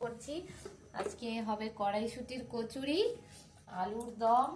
করছি আজকে হবে কড়াইশুটির কচুরি আলুর দম।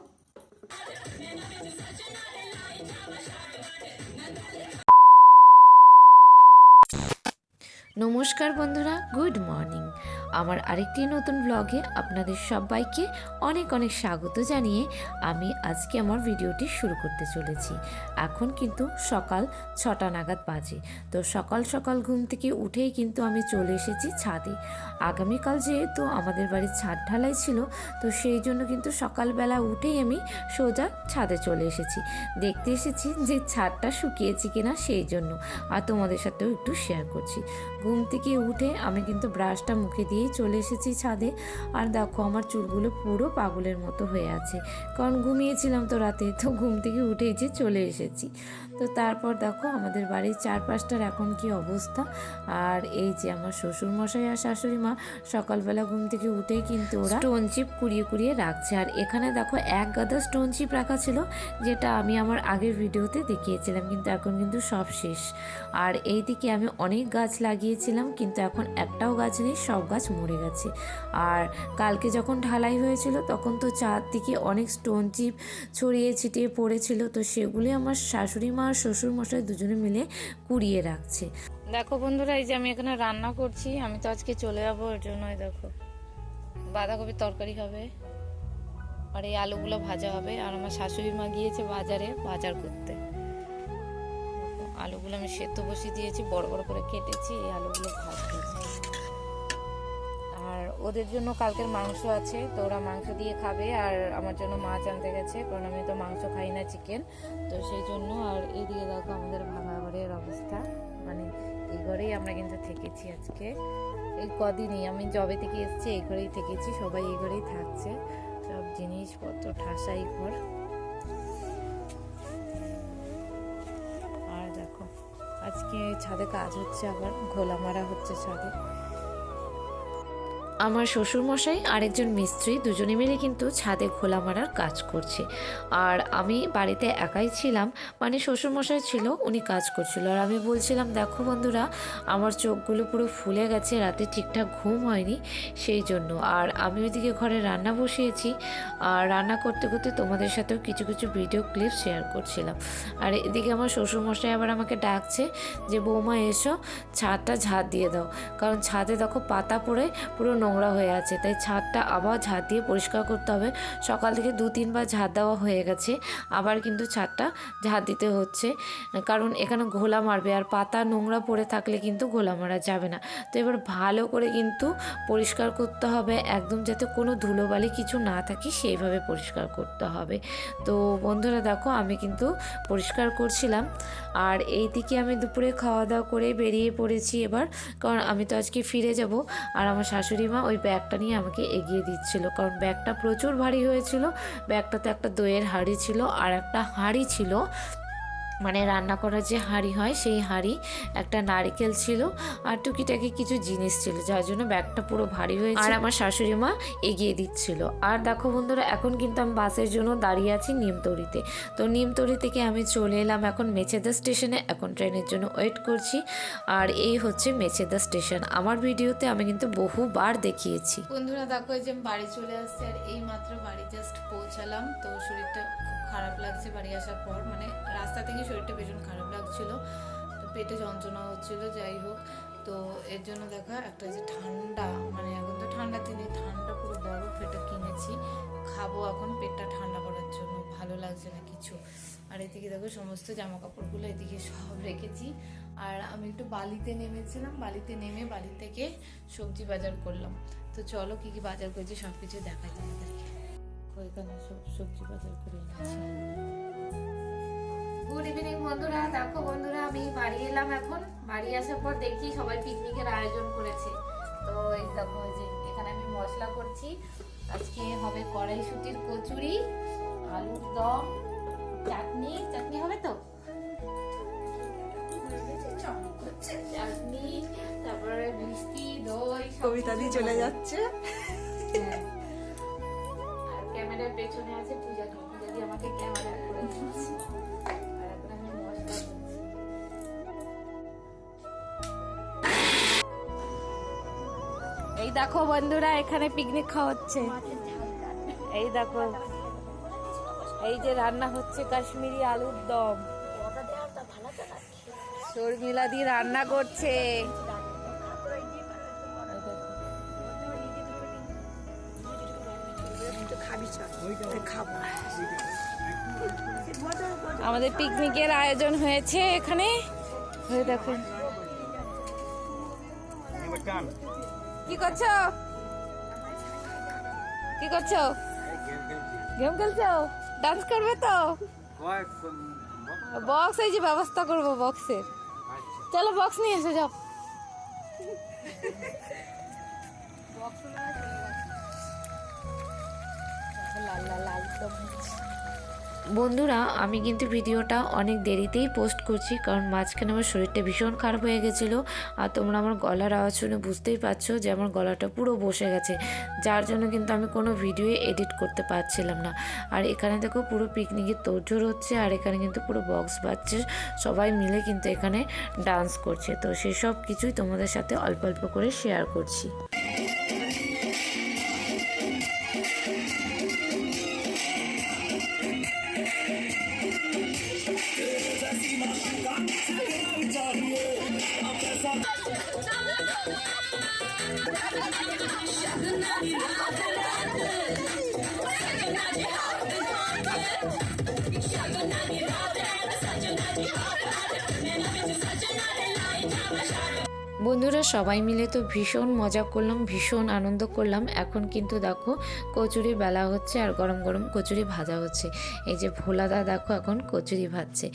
নমস্কার বন্ধুরা গুড মর্নিং। আমার আরেকটি নতুন ব্লগে আপনাদের সবাইকে অনেক অনেক স্বাগত জানিয়ে আমি আজকে আমার ভিডিওটি শুরু করতে চলেছি। এখন কিন্তু সকাল ছটা নাগাদ বাজে। তো সকাল সকাল ঘুম থেকে উঠেই কিন্তু আমি চলে এসেছি ছাদে। আগামীকাল যেহেতু আমাদের বাড়ির ছাদ ঢালাই ছিল, তো সেই জন্য কিন্তু সকালবেলা উঠেই আমি সোজা ছাদে চলে এসেছি। দেখতে এসেছি যে ছাদটা শুকিয়েছে কিনা সেই জন্য। আর তোমাদের সাথেও একটু শেয়ার করছি। ঘুম থেকে উঠে আমি কিন্তু ব্রাশটা মুখে দিয়েই চলে এসেছি ছাদে। আর দেখো, আমার চুলগুলো পুরো পাগলের মতো হয়ে আছে। কারণ ঘুমিয়েছিলাম তো রাতে, তো ঘুম থেকে উঠেই যে চলে এসেছি। তো তারপর দেখো আমাদের বাড়ির চারপাশটার এখন কি অবস্থা। আর এই যে আমার শ্বশুর মশাই আর শাশুড়ি মা সকালবেলা ঘুম থেকে উঠেই কিন্তু ওরা স্টোন চিপ কুড়িয়ে কুড়িয়ে রাখছে। আর এখানে দেখো এক গাদা স্টোন চিপ রাখা ছিল যেটা আমি আমার আগের ভিডিওতে দেখিয়েছিলাম কিন্তু এখন কিন্তু সব শেষ। আর এই দিকে আমি অনেক গাছ লাগিয়েছিলাম কিন্তু এখন একটাও গাছ নেই সব গাছ মরে গেছে। আর কালকে যখন ঢালাই হয়েছিল তখন তো চারদিকে অনেক স্টোন চিপ ছড়িয়ে ছিটিয়ে পড়েছিল তো সেগুলি আমার শাশুড়ি মা আর শ্বশুর মশাই দুজনে মিলে কুড়িয়ে রাখছে। দেখো বন্ধুরা, এই যে আমি এখানে রান্না করছি, আমি তো আজকে চলে যাব ওর জন্যই দেখো। বাঁধাকপির তরকারি হবে, আর এই আলুগুলো ভাজা হবে, আর আমার শাশুড়ি মা গিয়েছে বাজারে বাজার করতে। আলুগুলো আমি সেদ্ধ বসিয়ে দিয়েছি, বড় বড় করে কেটেছি, এই আলুগুলো ভাজতে আর ওদের জন্য কালকের মাংস আছে, তো ওরা মাংস দিয়ে খাবে আর আমার জন্য মাছ আনতে গেছে, কারণ আমি তো মাংস খাই না চিকেন তো সেই জন্য আর এইদিকে দেখো আমাদের ভাঙা ঘরের অবস্থা মানে এই ঘরেই আমরা কিন্তু থেকেছি আজকে। এই কদিনই আমি জবে থেকে এসেছি, এই ঘরেই থেকেছি, সবাই এই ঘরেই থাকছে, সব জিনিসপত্র ঠাসাই ঘর। আর দেখো, আজকে ছাদে কাজ হচ্ছে আবার ঘোলা মারা হচ্ছে ছাদে। আমার শ্বশুরমশাই আরেকজন মিস্ত্রি দুজনে মিলে কিন্তু ছাদে খোলা মারার কাজ করছে। আর আমি বাড়িতে একাই ছিলাম মানে শ্বশুরমশাই ছিল, উনি কাজ করছিল। আর আমি বলছিলাম, দেখো বন্ধুরা, আমার চোখগুলো পুরো ফুলে গেছে, রাতে ঠিকঠাক ঘুম হয়নি, সেই জন্য। আর আমি ওইদিকে ঘরে রান্না বসিয়েছি। আর রান্না করতে করতে তোমাদের সাথেও কিছু কিছু ভিডিও ক্লিপ শেয়ার করছিলাম। আর এদিকে আমার শ্বশুরমশাই আবার আমাকে ডাকছে যে, বৌমা, এসো, ছাদটা ঝাড় দিয়ে দাও। কারণ ছাদে দেখো পাতা পড়ে, পুরো নোংরা হয়ে আছে, তাই ছাদটা আবার ঝাড় দিয়ে পরিষ্কার করতে হবে। সকাল থেকে দু, তিনবার ঝাড় দেওয়া হয়ে গেছে, আবার কিন্তু ছাদটা ঝাড় দিতে হচ্ছে, কারণ এখানে ঘোলা মারবে, আর পাতা নোংরা পড়ে থাকলে কিন্তু ঘোলা মারা যাবে না। তো এবার ভালো করে কিন্তু পরিষ্কার করতে হবে, একদম যাতে কোনো ধুলোবালি কিছু না থাকে, সেইভাবে পরিষ্কার করতে হবে। তো বন্ধুরা দেখো, আমি কিন্তু পরিষ্কার করছিলাম, আর এই দিকে আমি দুপুরে খাওয়া দাওয়া করে বেরিয়ে পড়েছি এবার, কারণ আমি তো আজকে ফিরে যাব, আর আমার শাশুড়ি মা ব্যাগটা নিয়ে আমাকে এগিয়ে দিচ্ছিল। কারণ ব্যাগটা প্রচুর ভারী হয়েছিল। ব্যাগটাতে একটা দইয়ের হাঁড়ি ছিল আর একটা হাঁড়ি ছিল। মানে রান্না করার যে হাঁড়ি হয় সেই হাঁড়ি একটা নারকেল ছিল আর টুকিটাকি কিছু জিনিস ছিল যার জন্য ব্যাগটা পুরো ভারী হয়েছে। আর আমার শাশুড়ি মা এগিয়ে দিচ্ছিল। আর দেখো বন্ধুরা এখন কিন্তু আমি বাসের জন্য দাঁড়িয়ে আছি নিমতরিতে। তো নিমতরি থেকে আমি চলে এলাম এখন মেছেদা স্টেশনে এখন ট্রেনের জন্য ওয়েট করছি। আর এই হচ্ছে মেছেদা স্টেশন। আমার ভিডিওতে আমি কিন্তু বহুবার দেখিয়েছি। বন্ধুরা দেখো যে আমি বাড়ি চলে আসছি আর এই মাত্র বাড়ি জাস্ট পৌঁছালাম। তো শরীরটা খারাপ লাগছে বাড়ি আসার পর মানে রাস্তা থেকে শরীরটা ভীষণ খারাপ লাগছিল, তো পেটে যন্ত্রণা হচ্ছিল, যাই হোক। তো এর জন্য দেখা, একটা যে ঠান্ডা মানে এখন তো ঠান্ডা দিনে ঠান্ডা পুরো বরফ এটা কিনেছি। খাব এখন পেটটা ঠান্ডা করার জন্য, ভালো লাগছে না কিছু। আর এদিকে দেখো সমস্ত জামা কাপড়গুলো এদিকে সব রেখেছি। আর আমি একটু বালিতে নেমেছিলাম, বালিতে নেমে বালি থেকে সবজি বাজার করলাম। তো চলো কি কি বাজার করেছি সব কিছু দেখাই তোমাদেরকে। ওইখানে সব সবজি বাজার করে এনেছি। গুড ইভিনিং বন্ধুরা। দেখো বন্ধুরা আমি বাড়ি এলাম এখন। বাড়ি আসার পর দেখি সবাই পিকনিকের আয়োজন করেছে। তো এই দেখো যে এখানে আমি মশলা করছি। আজকে হবে কড়াইশুটির কচুরি আলুর দম চাটনি। চাটনি হবে তো? চাটনি তারপরে মিষ্টি দই সব কবিতা দিয়ে চলে যাচ্ছে। পেছনে আছে, পূজা পূজা দি আমাকে ক্যামেরা করে এই দেখো বন্ধুরা, এখানে পিকনিক খাওয়া হচ্ছে এই দেখো, এই যে রান্না হচ্ছে কাশ্মীরি আলুর দম। শর্মিলা দি রান্না করছে। আমাদের পিকনিকের আয়োজন হয়েছে এখানে। দেখুন। কি করছ? কি করছ? গেম খেলছো? ডান্স করবে তো? বক্স এই যে ব্যবস্থা করব বক্সের চলো বক্স নিয়ে এসে, যাও। বন্ধুরা, আমি কিন্তু ভিডিওটা অনেক দেরিতেই পোস্ট করছি কারণ মাঝখানে আমার শরীরটা ভীষণ খারাপ হয়ে গেছিল। আর তোমরা আমার গলার আওয়াজ শুনে বুঝতেই পারছ যে আমার গলাটা পুরো বসে গেছে। যার জন্য কিন্তু আমি কোনো ভিডিও এডিট করতে পারছিলাম না। আর এখানে দেখো পুরো পিকনিকের তোড়জোড় হচ্ছে আর এখানে কিন্তু পুরো বক্স বাজছে সবাই মিলে কিন্তু এখানে ডান্স করছে। তো সেসব কিছুই তোমাদের সাথে অল্প অল্প করে শেয়ার করছি। Thank. বন্ধুরা সবাই মিলে তো ভীষণ মজা করলাম, ভীষণ আনন্দ করলাম। এখন কিন্তু দেখো কচুরি বেলা হচ্ছে আর গরম গরম কচুরি ভাজা হচ্ছে। এই যে ভোলাদা দেখো এখন কচুরি ভাজছে।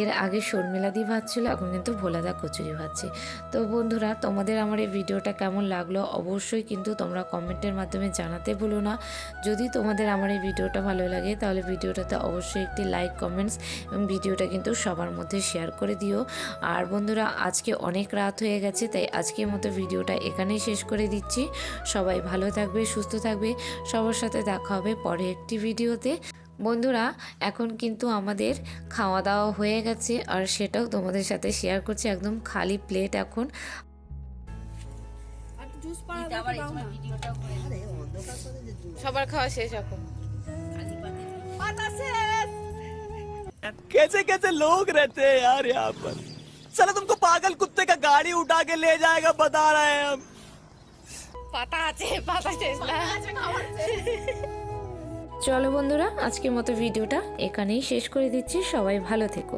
এর আগে শর্মিলাদি ভাজছিল, এখন কিন্তু ভোলাদা কচুরি ভাজছে। তো বন্ধুরা, তোমাদের আমার এই ভিডিওটা কেমন লাগল অবশ্যই কিন্তু তোমরা কমেন্টের মাধ্যমে জানাতে ভুলো না। যদি তোমাদের আমার এই ভিডিওটা ভালো লাগে, তাহলে ভিডিওটাতে অবশ্যই একটি লাইক, কমেন্টস এবং ভিডিওটা কিন্তু সবার মধ্যে শেয়ার করে দিও। আর বন্ধুরা, আজকে অনেক রাত হয়ে গেছে। তাই আজকের মতো ভিডিওটা এখানেই শেষ করে দিচ্ছি সবাই ভালো থাকবে সুস্থ থাকবে সবার সাথে দেখা হবে পরে একটি ভিডিওতে বন্ধুরা এখন কিন্তু আমাদের খাওয়া দাওয়া হয়ে গেছে আর সেটাও তোমাদের সাথে শেয়ার করছি একদম খালি প্লেট এখন সবার খাওয়া শেষ এখন कैसे कैसे लोग रहते हैं यार यहाँ पर चलो तुमको पागल कुत्ते का गाड़ी उठा के ले जाएगा बता रहे हैं हम পাতা আছে পাতা শেষ না চলো বন্ধুরা আজকের মতো ভিডিওটা এখানেই শেষ করে দিচ্ছি সবাই ভালো থেকো